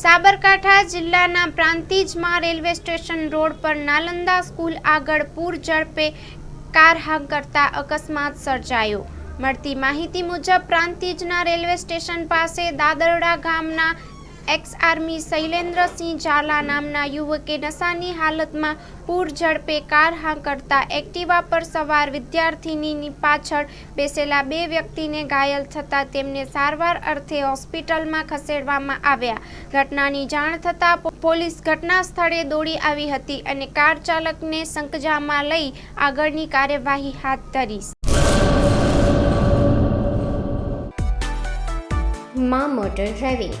સાબરકાંઠા જિલ્લાના પ્રાંતિજમાં railway station road પર Nalanda school આગળ પૂર ઝડપે કાર હાંકરતા અકસ્માત સર્જાયો. મળતી માહિતી મુજબ પ્રાંતિજના રેલવે સ્ટેશન પાસે દાદરડા ગામના એક્સ આર્મી શૈલેન્દ્રસિંહ ઝાલા નામના યુવકે નશાની હાલતમાં પૂર ઝડપે કાર હાંકરતા એક્ટિવા પર સવાર વિદ્યાર્થિનીની પાછળ બેસેલા બે વ્યક્તિને ઘાયલ થતાં તેમને સારવાર અર્થે હોસ્પિટલમાં ખસેડવામાં આવ્યા. ઘટનાની જાણ થતાં પોલીસ ઘટના સ્થળે દોડી આવી હતી અને કાર ચાલકને સંકજામાં લઈ આગળની કાર્યવાહી હાથ ધરી. મા motor driving